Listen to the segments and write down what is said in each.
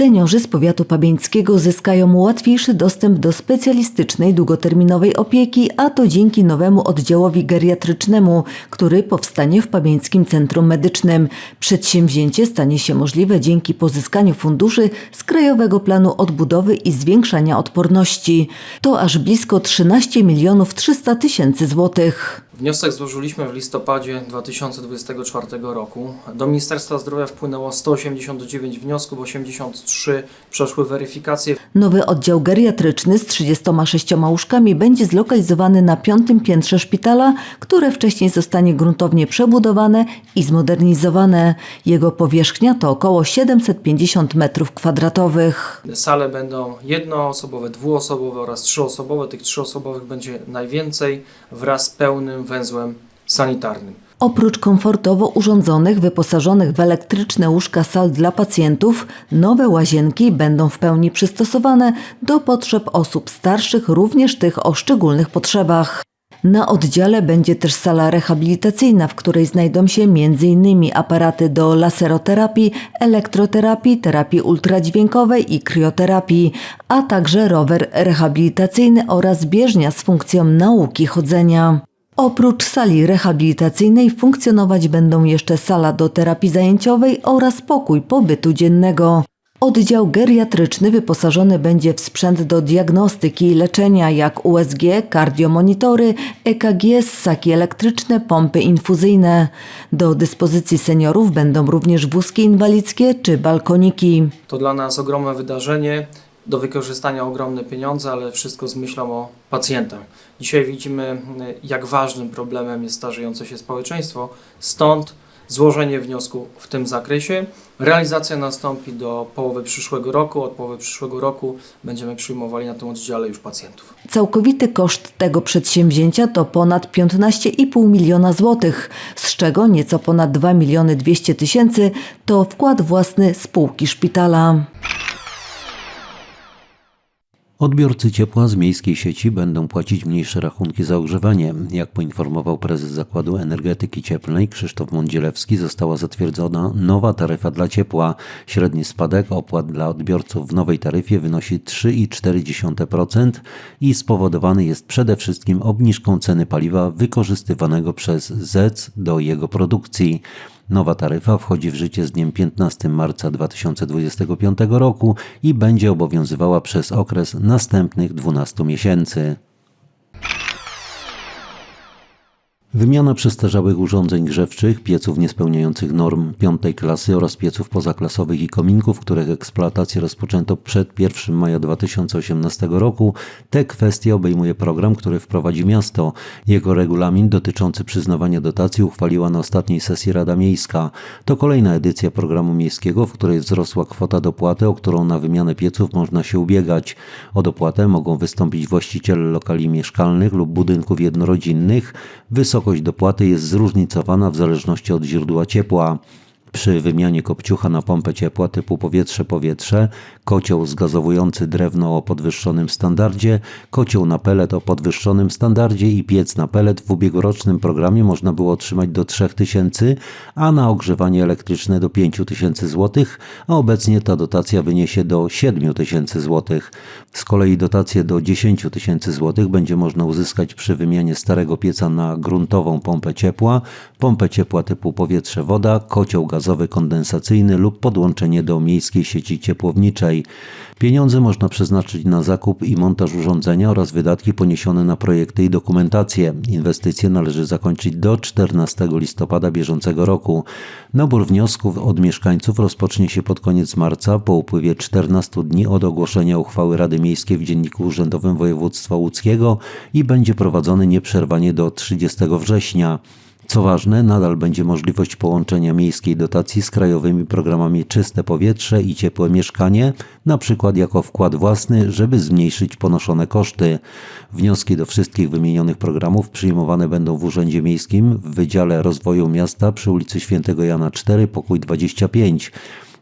Seniorzy z powiatu pabieńskiego zyskają łatwiejszy dostęp do specjalistycznej długoterminowej opieki, a to dzięki nowemu oddziałowi geriatrycznemu, który powstanie w Pabieńskim Centrum Medycznym. Przedsięwzięcie stanie się możliwe dzięki pozyskaniu funduszy z Krajowego Planu Odbudowy i Zwiększania Odporności. To aż blisko 13 milionów 300 tysięcy złotych. Wniosek złożyliśmy w listopadzie 2024 roku. Do Ministerstwa Zdrowia wpłynęło 189 wniosków, 83 przeszły weryfikację. Nowy oddział geriatryczny z 36 łóżkami będzie zlokalizowany na piątym piętrze szpitala, które wcześniej zostanie gruntownie przebudowane i zmodernizowane. Jego powierzchnia to około 750 m2. Sale będą jednoosobowe, dwuosobowe oraz trzyosobowe. Tych trzyosobowych będzie najwięcej wraz z pełnym węzłem sanitarnym. Oprócz komfortowo urządzonych, wyposażonych w elektryczne łóżka sal dla pacjentów, nowe łazienki będą w pełni przystosowane do potrzeb osób starszych, również tych o szczególnych potrzebach. Na oddziale będzie też sala rehabilitacyjna, w której znajdą się m.in. aparaty do laseroterapii, elektroterapii, terapii ultradźwiękowej i krioterapii, a także rower rehabilitacyjny oraz bieżnia z funkcją nauki chodzenia. Oprócz sali rehabilitacyjnej funkcjonować będą jeszcze sala do terapii zajęciowej oraz pokój pobytu dziennego. Oddział geriatryczny wyposażony będzie w sprzęt do diagnostyki i leczenia jak USG, kardiomonitory, EKG, ssaki elektryczne, pompy infuzyjne. Do dyspozycji seniorów będą również wózki inwalidzkie czy balkoniki. To dla nas ogromne wydarzenie, do wykorzystania ogromne pieniądze, ale wszystko z myślą o pacjentach. Dzisiaj widzimy, y, jak ważnym problemem jest starzejące się społeczeństwo, stąd złożenie wniosku w tym zakresie. Realizacja nastąpi do połowy przyszłego roku. Od połowy przyszłego roku będziemy przyjmowali na tym oddziale już pacjentów. Całkowity koszt tego przedsięwzięcia to ponad 15,5 miliona złotych, z czego nieco ponad 2 miliony 200 tysięcy to wkład własny spółki szpitala. Odbiorcy ciepła z miejskiej sieci będą płacić mniejsze rachunki za ogrzewanie. Jak poinformował prezes Zakładu Energetyki Cieplnej Krzysztof Mądzielewski, została zatwierdzona nowa taryfa dla ciepła. Średni spadek opłat dla odbiorców w nowej taryfie wynosi 3,4% i spowodowany jest przede wszystkim obniżką ceny paliwa wykorzystywanego przez ZEC do jego produkcji. Nowa taryfa wchodzi w życie z dniem 15 marca 2025 roku i będzie obowiązywała przez okres następnych 12 miesięcy. Wymiana przestarzałych urządzeń grzewczych, pieców niespełniających norm piątej klasy oraz pieców pozaklasowych i kominków, których eksploatację rozpoczęto przed 1 maja 2018 roku. Te kwestie obejmuje program, który wprowadzi miasto. Jego regulamin dotyczący przyznawania dotacji uchwaliła na ostatniej sesji Rada Miejska. To kolejna edycja programu miejskiego, w której wzrosła kwota dopłaty, o którą na wymianę pieców można się ubiegać. O dopłatę mogą wystąpić właściciele lokali mieszkalnych lub budynków jednorodzinnych. Wysokość dopłaty jest zróżnicowana w zależności od źródła ciepła. Przy wymianie kopciucha na pompę ciepła typu powietrze-powietrze, kocioł zgazowujący drewno o podwyższonym standardzie, kocioł na pelet o podwyższonym standardzie i piec na pelet w ubiegłorocznym programie można było otrzymać do 3000, a na ogrzewanie elektryczne do 5000 zł, a obecnie ta dotacja wyniesie do 7000 zł. Z kolei dotację do 10 tysięcy zł będzie można uzyskać przy wymianie starego pieca na gruntową pompę ciepła, pompę ciepła typu powietrze-woda, kocioł gazowy kondensacyjny lub podłączenie do miejskiej sieci ciepłowniczej. Pieniądze można przeznaczyć na zakup i montaż urządzenia oraz wydatki poniesione na projekty i dokumentację. Inwestycje należy zakończyć do 14 listopada bieżącego roku. Nabór wniosków od mieszkańców rozpocznie się pod koniec marca po upływie 14 dni od ogłoszenia uchwały Rady Miejskiej w Dzienniku Urzędowym Województwa Łódzkiego i będzie prowadzony nieprzerwanie do 30 września. Co ważne, nadal będzie możliwość połączenia miejskiej dotacji z krajowymi programami Czyste Powietrze i Ciepłe Mieszkanie, na przykład jako wkład własny, żeby zmniejszyć ponoszone koszty. Wnioski do wszystkich wymienionych programów przyjmowane będą w Urzędzie Miejskim w Wydziale Rozwoju Miasta przy ulicy Świętego Jana 4, pokój 25.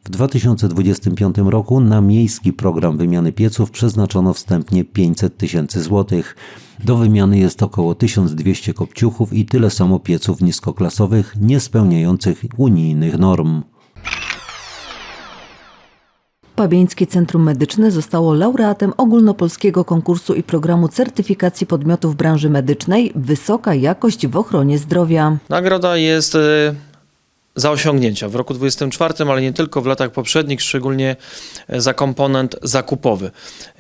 W 2025 roku na miejski program wymiany pieców przeznaczono wstępnie 500 tysięcy złotych. Do wymiany jest około 1200 kopciuchów i tyle samo pieców niskoklasowych, nie spełniających unijnych norm. Pabieńskie Centrum Medyczne zostało laureatem ogólnopolskiego konkursu i programu certyfikacji podmiotów branży medycznej Wysoka jakość w ochronie zdrowia. Nagroda jest e, za osiągnięcia w roku 2024, ale nie tylko w latach poprzednich, szczególnie e, za komponent zakupowy.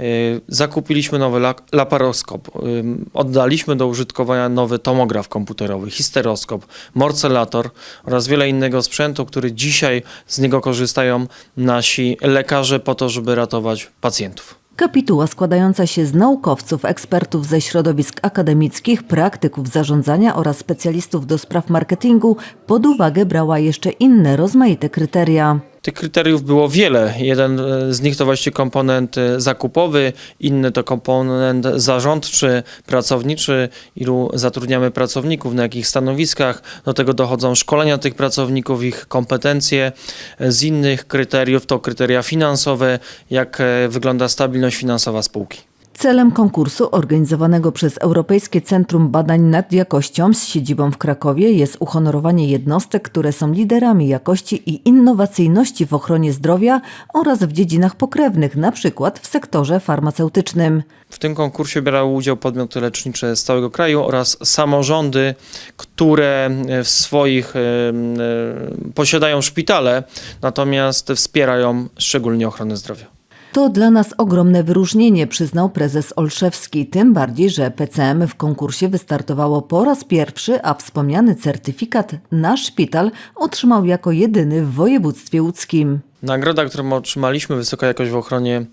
E, Zakupiliśmy nowy la- laparoskop, ym, oddaliśmy do użytkowania nowy tomograf komputerowy, histeroskop, morcelator oraz wiele innego sprzętu, który dzisiaj z niego korzystają nasi lekarze po to, żeby ratować pacjentów. Kapituła składająca się z naukowców, ekspertów ze środowisk akademickich, praktyków zarządzania oraz specjalistów do spraw marketingu pod uwagę brała jeszcze inne rozmaite kryteria. Tych kryteriów było wiele. Jeden e, z nich to właśnie komponent e, zakupowy, inny to komponent zarządczy, pracowniczy, ilu zatrudniamy pracowników, na jakich stanowiskach. Do tego dochodzą szkolenia tych pracowników, ich kompetencje. E, Z innych kryteriów to kryteria finansowe, jak wygląda stabilność finansowa spółki. Celem konkursu organizowanego przez Europejskie Centrum Badań nad Jakością z siedzibą w Krakowie jest uhonorowanie jednostek, które są liderami jakości i innowacyjności w ochronie zdrowia oraz w dziedzinach pokrewnych, np. w sektorze farmaceutycznym. W tym konkursie biorą udział podmioty lecznicze z całego kraju oraz samorządy, które e, w swoich e, e, posiadają szpitale, natomiast wspierają szczególnie ochronę zdrowia. To dla nas ogromne wyróżnienie, przyznał prezes Olszewski, tym bardziej, że PCM w konkursie wystartowało po raz pierwszy, a wspomniany certyfikat nasz szpital otrzymał jako jedyny w województwie łódzkim. Nagroda, którą otrzymaliśmy, wysoka jakość w ochronie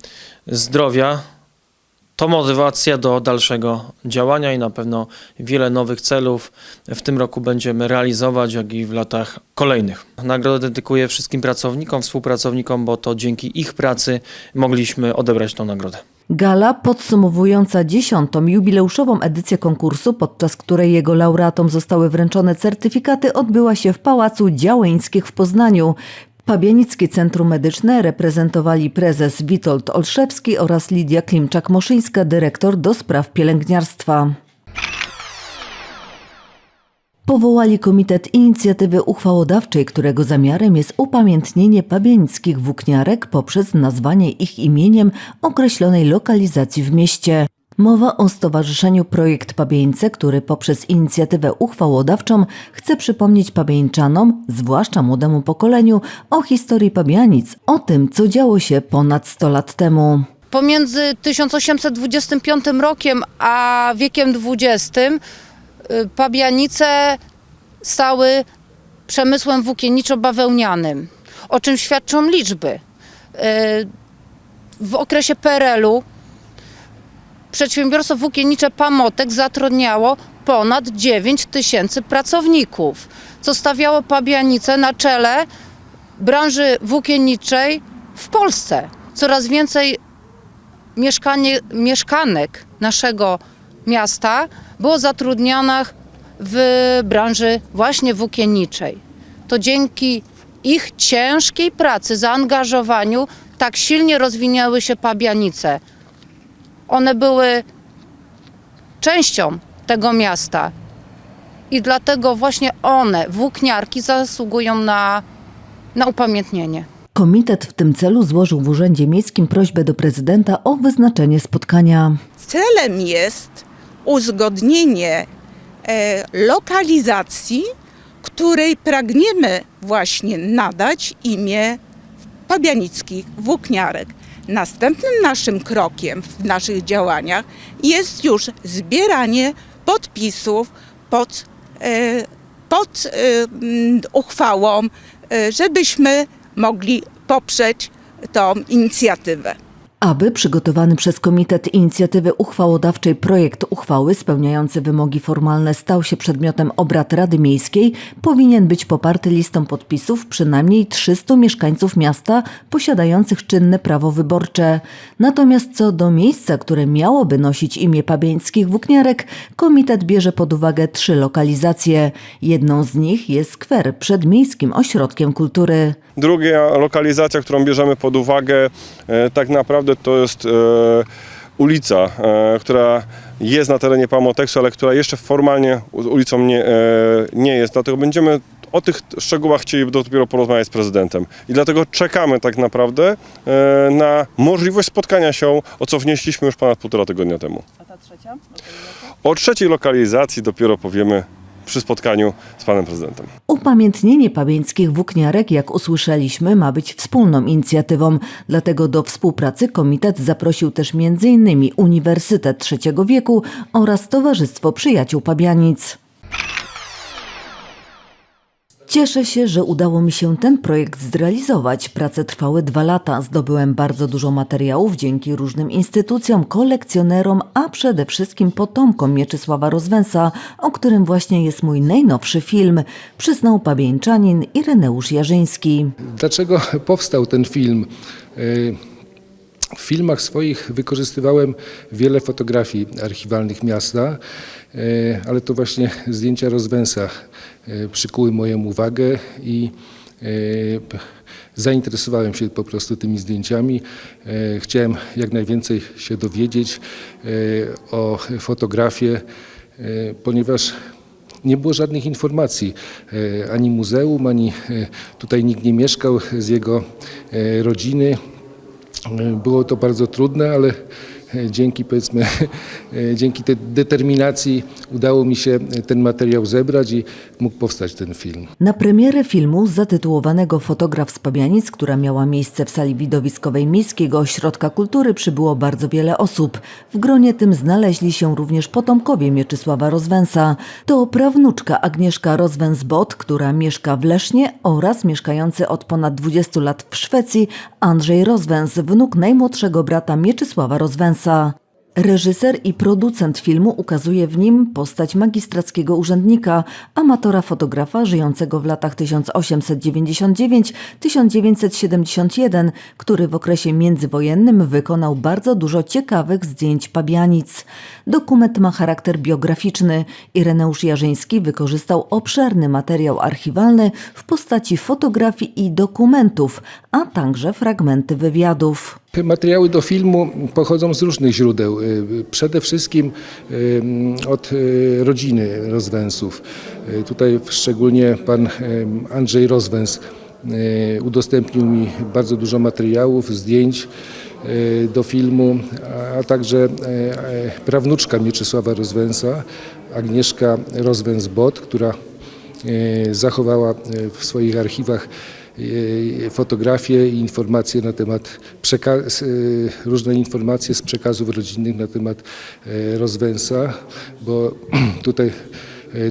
zdrowia, to motywacja do dalszego działania i na pewno wiele nowych celów w tym roku będziemy realizować, jak i w latach kolejnych. Nagrodę dedykuję wszystkim pracownikom, współpracownikom, bo to dzięki ich pracy mogliśmy odebrać tą nagrodę. Gala podsumowująca dziesiątą jubileuszową edycję konkursu, podczas której jego laureatom zostały wręczone certyfikaty, odbyła się w Pałacu Działeńskich w Poznaniu. Pabianickie Centrum Medyczne reprezentowali prezes Witold Olszewski oraz Lidia Klimczak-Moszyńska, dyrektor do spraw pielęgniarstwa. Powołali Komitet Inicjatywy Uchwałodawczej, którego zamiarem jest upamiętnienie pabianickich włókniarek poprzez nazwanie ich imieniem określonej lokalizacji w mieście. Mowa o Stowarzyszeniu Projekt Pabieńce, który poprzez inicjatywę uchwałodawczą chce przypomnieć pabieńczanom, zwłaszcza młodemu pokoleniu, o historii Pabianic, o tym, co działo się ponad 100 lat temu. Pomiędzy 1825 rokiem a wiekiem XX y, Pabianice stały przemysłem włókienniczo-bawełnianym, o czym świadczą liczby. Y, W okresie PRL-u przedsiębiorstwo włókiennicze Pamotek zatrudniało ponad 9 tysięcy pracowników, co stawiało Pabianice na czele branży włókienniczej w Polsce. Coraz więcej mieszkanie, mieszkanek naszego miasta było zatrudnionych w branży właśnie włókienniczej. To dzięki ich ciężkiej pracy, zaangażowaniu tak silnie rozwinęły się Pabianice. One były częścią tego miasta i dlatego właśnie one, włókniarki, zasługują na, na upamiętnienie. Komitet w tym celu złożył w Urzędzie Miejskim prośbę do prezydenta o wyznaczenie spotkania. Celem jest uzgodnienie e, lokalizacji, której pragniemy właśnie nadać imię pabianickich włókniarek. Następnym naszym krokiem w naszych działaniach jest już zbieranie podpisów pod, e, pod e, mm, uchwałą, e, żebyśmy mogli poprzeć tą inicjatywę. Aby przygotowany przez Komitet Inicjatywy Uchwałodawczej projekt uchwały spełniający wymogi formalne stał się przedmiotem obrad Rady Miejskiej, powinien być poparty listą podpisów przynajmniej 300 mieszkańców miasta posiadających czynne prawo wyborcze. Natomiast co do miejsca, które miałoby nosić imię pabieńskich włókniarek, komitet bierze pod uwagę trzy lokalizacje. Jedną z nich jest skwer przed Miejskim Ośrodkiem Kultury. Druga lokalizacja, którą bierzemy pod uwagę, e, tak naprawdę to jest e, ulica, e, która jest na terenie Pamoteksu, ale która jeszcze formalnie ulicą nie, e, nie jest. Dlatego będziemy o tych szczegółach chcieliby dopiero porozmawiać z prezydentem. I dlatego czekamy tak naprawdę na możliwość spotkania się, o co wnieśliśmy już ponad półtora tygodnia temu. A ta trzecia? O trzeciej lokalizacji dopiero powiemy przy spotkaniu z panem prezydentem. Upamiętnienie pabieńskich włókniarek, jak usłyszeliśmy, ma być wspólną inicjatywą. Dlatego do współpracy komitet zaprosił też m.in. Uniwersytet Trzeciego Wieku oraz Towarzystwo Przyjaciół Pabianic. Cieszę się, że udało mi się ten projekt zrealizować. Prace trwały dwa lata. Zdobyłem bardzo dużo materiałów dzięki różnym instytucjom, kolekcjonerom, a przede wszystkim potomkom Mieczysława Rozwęsa, o którym właśnie jest mój najnowszy film, przyznał pabieńczanin Ireneusz Jarzyński. Dlaczego powstał ten film? W filmach swoich wykorzystywałem wiele fotografii archiwalnych miasta, y, ale to właśnie zdjęcia Rozwęsa y, przykuły moją uwagę i p- zainteresowałem się po prostu tymi zdjęciami. Chciałem jak najwięcej się dowiedzieć o fotografię, ponieważ nie było żadnych informacji, e, ani muzeum, ani e, tutaj nikt nie mieszkał z jego e, rodziny. E, Było to bardzo trudne, ale dzięki powiedzmy, dzięki tej determinacji udało mi się ten materiał zebrać i mógł powstać ten film. Na premierę filmu zatytułowanego Fotograf z Pabianic, która miała miejsce w sali widowiskowej Miejskiego Ośrodka Kultury, przybyło bardzo wiele osób. W gronie tym znaleźli się również potomkowie Mieczysława Rozwęsa. To prawnuczka Agnieszka Rozwęs-Bot, która mieszka w Lesznie oraz mieszkający od ponad 20 lat w Szwecji Andrzej Rozwęs, wnuk najmłodszego brata Mieczysława Rozwęsa. Reżyser i producent filmu ukazuje w nim postać magistrackiego urzędnika, amatora fotografa żyjącego w latach 1899-1971, który w okresie międzywojennym wykonał bardzo dużo ciekawych zdjęć pabianic. Dokument ma charakter biograficzny. Ireneusz Jarzyński wykorzystał obszerny materiał archiwalny w postaci fotografii i dokumentów, a także fragmenty wywiadów. Materiały do filmu pochodzą z różnych źródeł. Y, Przede wszystkim y, od y, rodziny Rozwęsów. Tutaj szczególnie pan Andrzej Rozwęs udostępnił mi bardzo dużo materiałów, zdjęć do filmu, a także prawnuczka Mieczysława Rozwęsa, Agnieszka Rozwęs-Bot, która zachowała w swoich archiwach fotografie i informacje na temat y, różne informacje z przekazów rodzinnych na temat y, Rozwęsa, bo tutaj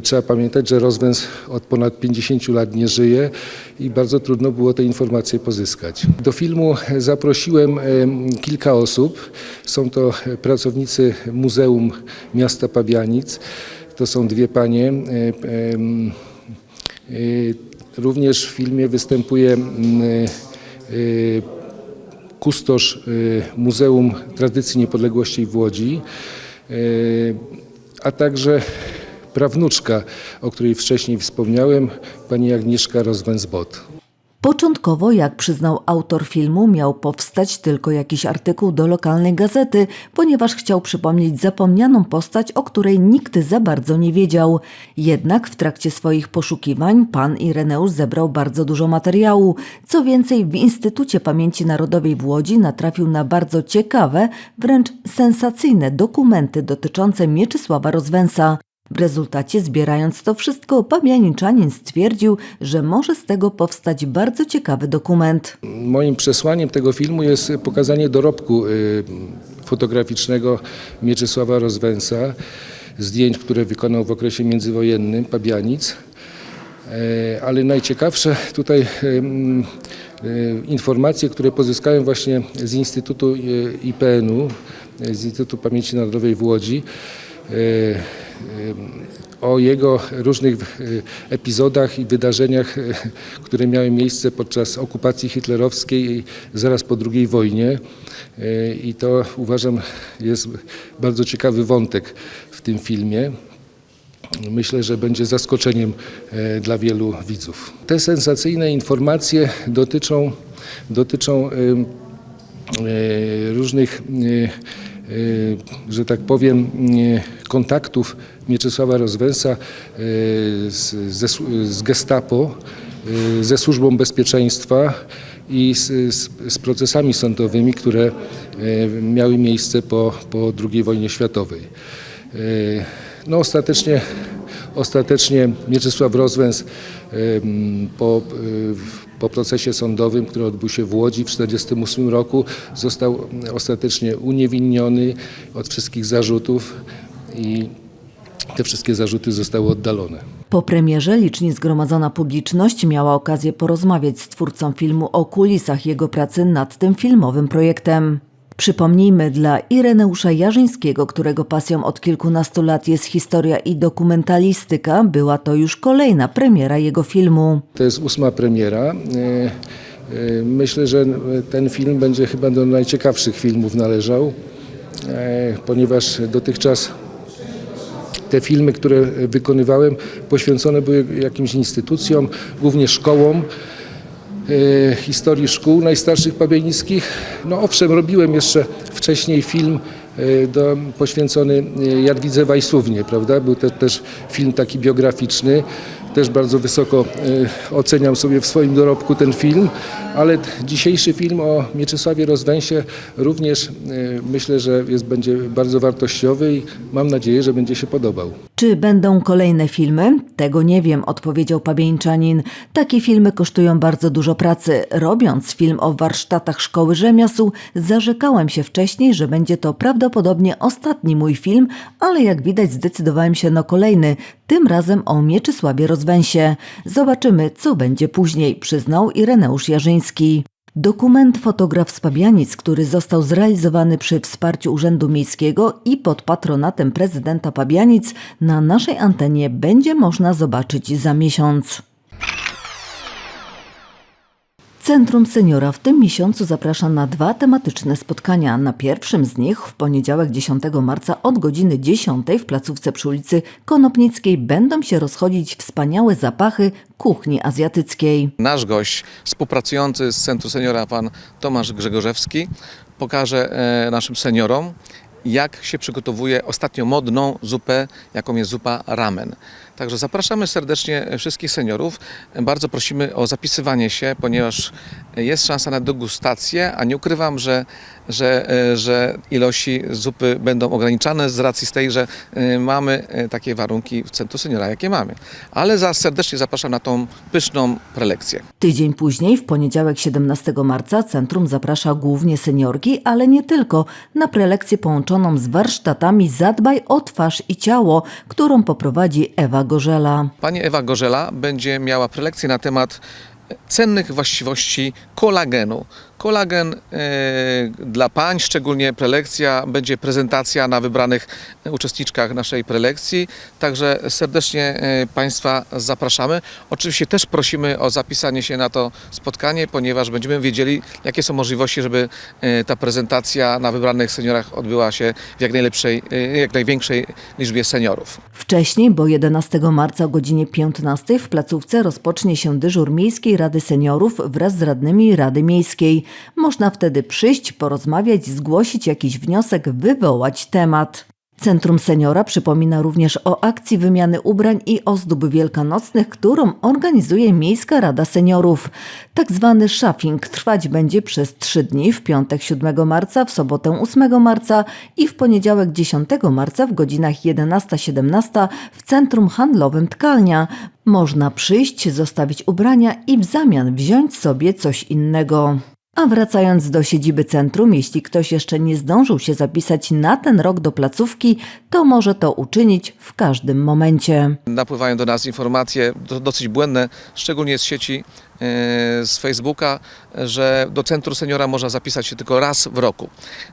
trzeba pamiętać, że Rozwęs od ponad 50 lat nie żyje i bardzo trudno było te informacje pozyskać. Do filmu zaprosiłem kilka osób. Są to pracownicy Muzeum Miasta Pabianic. To są dwie panie. Y, y, y, Również w filmie występuje mm, y, kustosz y, Muzeum Tradycji Niepodległości w Łodzi, y, a także prawnuczka, o której wcześniej wspomniałem, pani Agnieszka Rozwęs-Bot. Początkowo, jak przyznał autor filmu, miał powstać tylko jakiś artykuł do lokalnej gazety, ponieważ chciał przypomnieć zapomnianą postać, o której nikt za bardzo nie wiedział. Jednak w trakcie swoich poszukiwań pan Ireneusz zebrał bardzo dużo materiału. Co więcej, w Instytucie Pamięci Narodowej w Łodzi natrafił na bardzo ciekawe, wręcz sensacyjne dokumenty dotyczące Mieczysława Rozwęsa. W rezultacie, zbierając to wszystko, pabianiczanin stwierdził, że może z tego powstać bardzo ciekawy dokument. Moim przesłaniem tego filmu jest pokazanie dorobku y, fotograficznego Mieczysława Rozwęsa, zdjęć, które wykonał w okresie międzywojennym Pabianic. E, Ale najciekawsze tutaj mm, y, informacje, które pozyskałem właśnie z Instytutu y, IPN-u, z Instytutu Pamięci Narodowej w Łodzi, o jego różnych y, epizodach i wydarzeniach, y, które miały miejsce podczas okupacji hitlerowskiej zaraz po II wojnie. Y, I to uważam jest bardzo ciekawy wątek w tym filmie. Myślę, że będzie zaskoczeniem dla wielu widzów. Te sensacyjne informacje dotyczą, dotyczą różnych że tak powiem, kontaktów Mieczysława Rozwęsa e, z, z gestapo, e, ze służbą bezpieczeństwa i z, z, z procesami sądowymi, które miały miejsce po, po II wojnie światowej. No ostatecznie, ostatecznie Mieczysław Rozwęs po, e, po procesie sądowym, który odbył się w Łodzi w 1948 roku, został ostatecznie uniewinniony od wszystkich zarzutów i te wszystkie zarzuty zostały oddalone. Po premierze licznie zgromadzona publiczność miała okazję porozmawiać z twórcą filmu o kulisach jego pracy nad tym filmowym projektem. Przypomnijmy, dla Ireneusza Jarzyńskiego, którego pasją od kilkunastu lat jest historia i dokumentalistyka, była to już kolejna premiera jego filmu. To jest ósma premiera. E, e, Myślę, że ten film będzie chyba do najciekawszych filmów należał, e, ponieważ dotychczas te filmy, które wykonywałem, poświęcone były jakimś instytucjom, głównie szkołom, historii szkół najstarszych pabianickich. No owszem, robiłem jeszcze wcześniej film e, do, poświęcony e, Jadwidze Wajsównie, prawda? Był te, też film taki biograficzny. Też bardzo wysoko oceniam sobie w swoim dorobku ten film, ale dzisiejszy film o Mieczysławie Rozwęsie również myślę, że jest, będzie bardzo wartościowy i mam nadzieję, że będzie się podobał. Czy będą kolejne filmy? Tego nie wiem, odpowiedział Pabieńczanin. Takie filmy kosztują bardzo dużo pracy. Robiąc film o warsztatach szkoły rzemiosł, zarzekałem się wcześniej, że będzie to prawdopodobnie ostatni mój film, ale jak widać zdecydowałem się na kolejny, tym razem o Mieczysławie Rozwęsie. Zobaczymy, co będzie później, przyznał Ireneusz Jarzyński. Dokument Fotograf z Pabianic, który został zrealizowany przy wsparciu Urzędu Miejskiego i pod patronatem prezydenta Pabianic, na naszej antenie będzie można zobaczyć za miesiąc. Centrum Seniora w tym miesiącu zaprasza na dwa tematyczne spotkania. Na pierwszym z nich w poniedziałek 10 marca od godziny 10 w placówce przy ulicy Konopnickiej będą się rozchodzić wspaniałe zapachy kuchni azjatyckiej. Nasz gość, współpracujący z Centrum Seniora, pan Tomasz Grzegorzewski, pokaże e, naszym seniorom, jak się przygotowuje ostatnio modną zupę, jaką jest zupa ramen. Także zapraszamy serdecznie wszystkich seniorów. Bardzo prosimy o zapisywanie się, ponieważ jest szansa na degustację, a nie ukrywam, że, że, e, że ilości zupy będą ograniczane z racji z tej, że e, mamy e, takie warunki w Centrum Seniora, jakie mamy. Ale za, serdecznie zapraszam na tą pyszną prelekcję. Tydzień później, w poniedziałek 17 marca, centrum zaprasza głównie seniorki, ale nie tylko, na prelekcję połączoną z warsztatami Zadbaj o twarz i ciało, którą poprowadzi Ewa Gorzela. Pani Ewa Gorzela będzie miała prelekcję na temat cennych właściwości kolagenu. Kolagen e, dla pań, szczególnie prelekcja, będzie prezentacja na wybranych uczestniczkach naszej prelekcji. Także serdecznie e, Państwa zapraszamy. Oczywiście też prosimy o zapisanie się na to spotkanie, ponieważ będziemy wiedzieli, jakie są możliwości, żeby e, ta prezentacja na wybranych seniorach odbyła się w jak najlepszej, jak największej liczbie seniorów. Wcześniej, bo 11 marca o godzinie 15 w placówce rozpocznie się dyżur Miejskiej Rady Seniorów wraz z radnymi Rady Miejskiej. Można wtedy przyjść, porozmawiać, zgłosić jakiś wniosek, wywołać temat. Centrum Seniora przypomina również o akcji wymiany ubrań i ozdób wielkanocnych, którą organizuje Miejska Rada Seniorów. Tak zwany shopping trwać będzie przez trzy dni w piątek 7 marca, w sobotę 8 marca i w poniedziałek 10 marca w godzinach 11-17 w Centrum Handlowym Tkalnia. Można przyjść, zostawić ubrania i w zamian wziąć sobie coś innego. A wracając do siedziby centrum, jeśli ktoś jeszcze nie zdążył się zapisać na ten rok do placówki, to może to uczynić w każdym momencie. napływają do nas informacje do, dosyć błędne, szczególnie z sieci, e, z Facebooka, że do Centrum Seniora można zapisać się tylko raz w roku.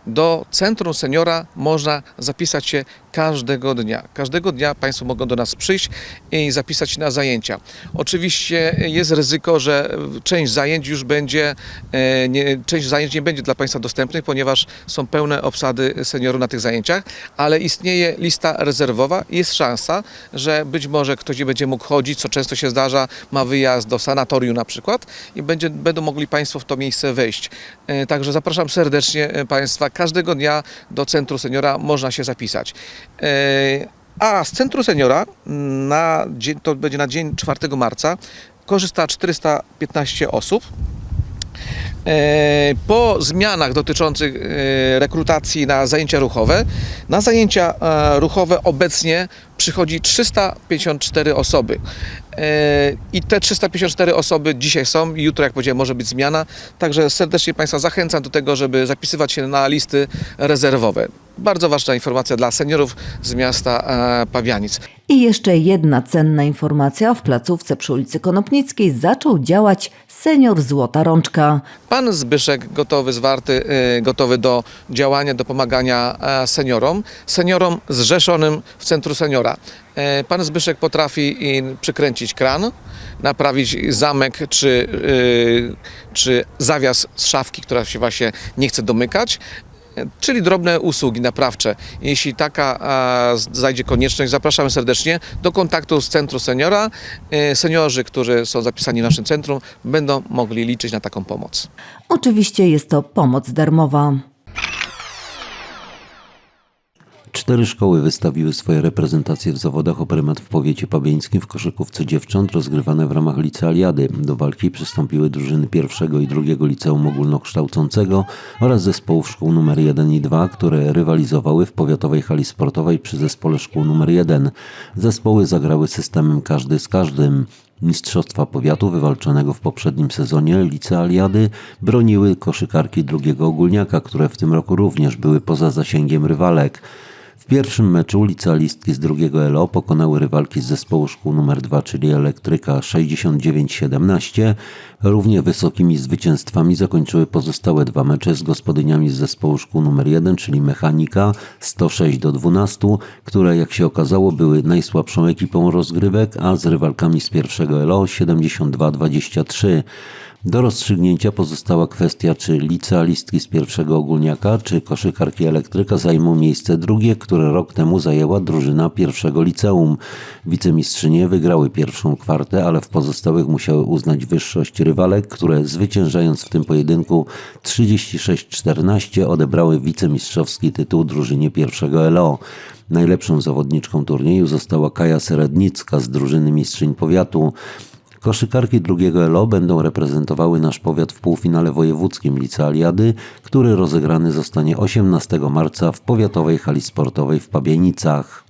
Do Centrum Seniora można zapisać się każdego dnia. Każdego dnia Państwo mogą do nas przyjść i zapisać się na zajęcia. Oczywiście jest ryzyko, że część zajęć już będzie, e, nie, część zajęć nie będzie dla Państwa dostępnych, ponieważ są pełne obsady seniorów na tych zajęciach, ale istnieje lista rezerwowa i jest szansa, że być może ktoś nie będzie mógł chodzić, co często się zdarza, ma wyjazd do sanatorium na przykład i będzie, będą mogli Państwo w to miejsce wejść. E, Także zapraszam serdecznie e, Państwa. Każdego dnia do Centrum Seniora można się zapisać. E, A z Centrum Seniora na dzień, to będzie na dzień 4 marca korzysta 415 osób. E, Po zmianach dotyczących e, rekrutacji na zajęcia ruchowe, na zajęcia e, ruchowe obecnie przychodzi 354 osoby. I te 354 osoby dzisiaj są, jutro, jak powiedziałem, może być zmiana. Także serdecznie Państwa zachęcam do tego, żeby zapisywać się na listy rezerwowe. Bardzo ważna informacja dla seniorów z miasta Pawianic. I jeszcze jedna cenna informacja. W placówce przy ulicy Konopnickiej zaczął działać senior Złota Rączka. Pan Zbyszek gotowy, zwarty, y, gotowy do działania, do pomagania e, seniorom, seniorom zrzeszonym w Centrum Seniora. E, Pan Zbyszek potrafi przykręcić kran, naprawić zamek czy, y, czy zawias z szafki, która się właśnie nie chce domykać. Czyli drobne usługi naprawcze. Jeśli taka zajdzie konieczność, zapraszamy serdecznie do kontaktu z Centrum Seniora. E, Seniorzy, którzy są zapisani w naszym centrum, będą mogli liczyć na taką pomoc. Oczywiście jest to pomoc darmowa. Cztery szkoły wystawiły swoje reprezentacje w zawodach o prymat w powiecie pabieńskim w koszykówce dziewcząt rozgrywane w ramach licealiady. Do walki przystąpiły drużyny pierwszego i drugiego liceum ogólnokształcącego oraz zespołów szkół nr 1 i 2, które rywalizowały w powiatowej hali sportowej przy zespole szkół nr 1. Zespoły zagrały systemem każdy z każdym. Mistrzostwa powiatu wywalczonego w poprzednim sezonie licealiady broniły koszykarki drugiego ogólniaka, które w tym roku również były poza zasięgiem rywalek. W pierwszym meczu licealistki z drugiego LO pokonały rywalki z zespołu szkół nr 2, czyli Elektryka 69-17. Równie wysokimi zwycięstwami zakończyły pozostałe dwa mecze z gospodyniami z zespołu szkół nr 1, czyli Mechanika 106 do 12, które jak się okazało były najsłabszą ekipą rozgrywek, a z rywalkami z pierwszego LO 72-23. Do rozstrzygnięcia pozostała kwestia, czy licealistki z pierwszego ogólniaka, czy koszykarki elektryka zajmą miejsce drugie, które rok temu zajęła drużyna pierwszego liceum. Wicemistrzynie wygrały pierwszą kwartę, ale w pozostałych musiały uznać wyższość rywalek, które zwyciężając w tym pojedynku 36-14 odebrały wicemistrzowski tytuł drużynie pierwszego LO. Najlepszą zawodniczką turnieju została Kaja Serednicka z drużyny mistrzyń powiatu. Koszykarki drugiego LO będą reprezentowały nasz powiat w półfinale wojewódzkim licealiady, który rozegrany zostanie 18 marca w powiatowej hali sportowej w Pabienicach.